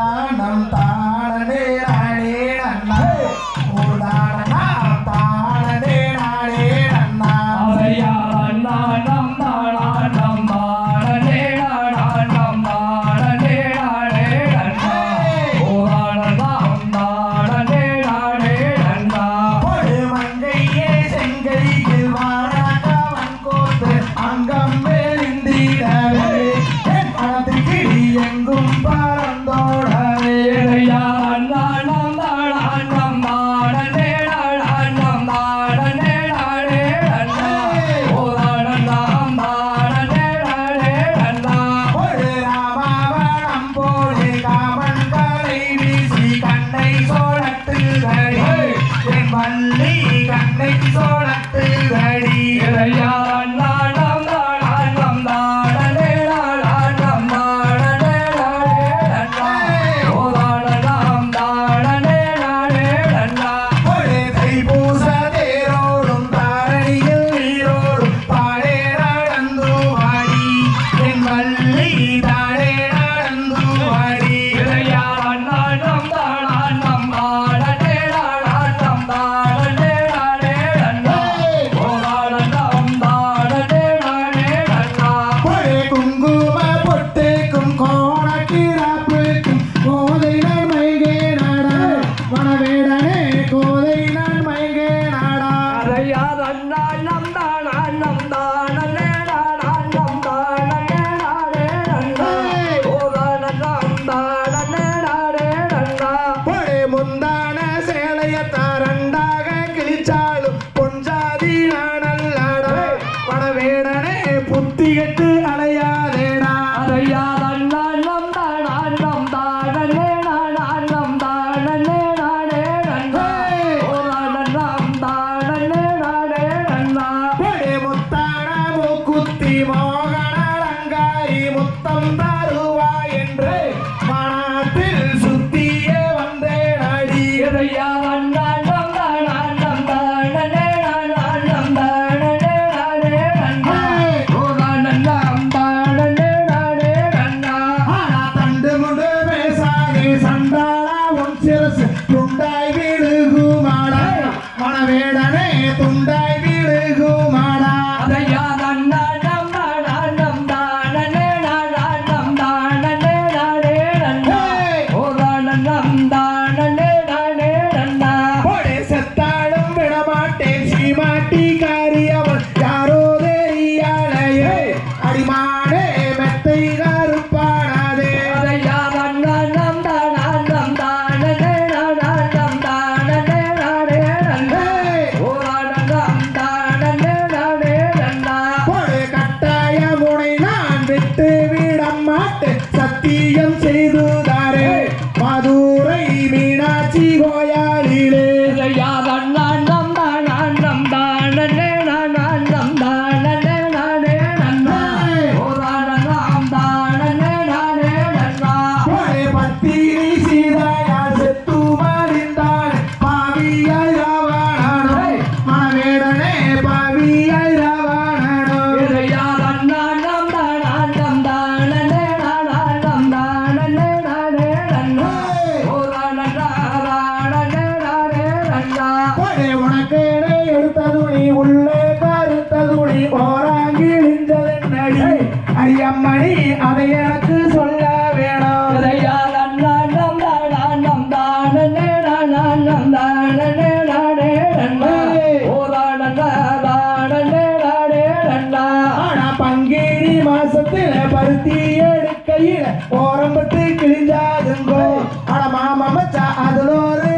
Sana. நம் தான் நம் மோகன அலங்காரி முத்தம் தருவா என்று மனத்தில் சுத்திய வந்தேன். அடியதையா? துண்டாய் விழுகுமாடா மனவேடனே துண்டாய் விழுகும் மாடே உனக்கேனே எடுத்த துணி உள்ளே கருத்த துணி போராங்கி இழிஞ்சதென்னடி ஐயம்மணி அதை எனக்கு சொல்ல வேணாம். பங்கேரி மாசத்துல பருத்தி எடுக்கையில ஓரம்பட்டு கிழிஞ்சாதுங்கோ. அட மாமச்சா அதுல ஒரு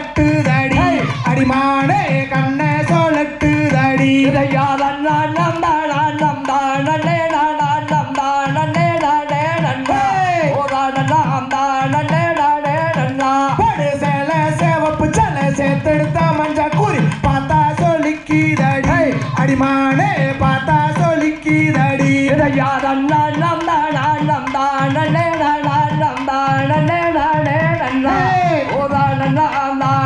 சொல்லட்டு தடி அடிமானே கண்ண சொல்லட்டு தடி சேர்த்தெடுத்த மஞ்சா கூறி பார்த்தா சொல்லிக்கிதடி அடிமானே பார்த்தா சொல்லிக்கிதடி யாரண்ணா நம்தானா நம்தானே நானா நம்தானே நானே நன்னா தான்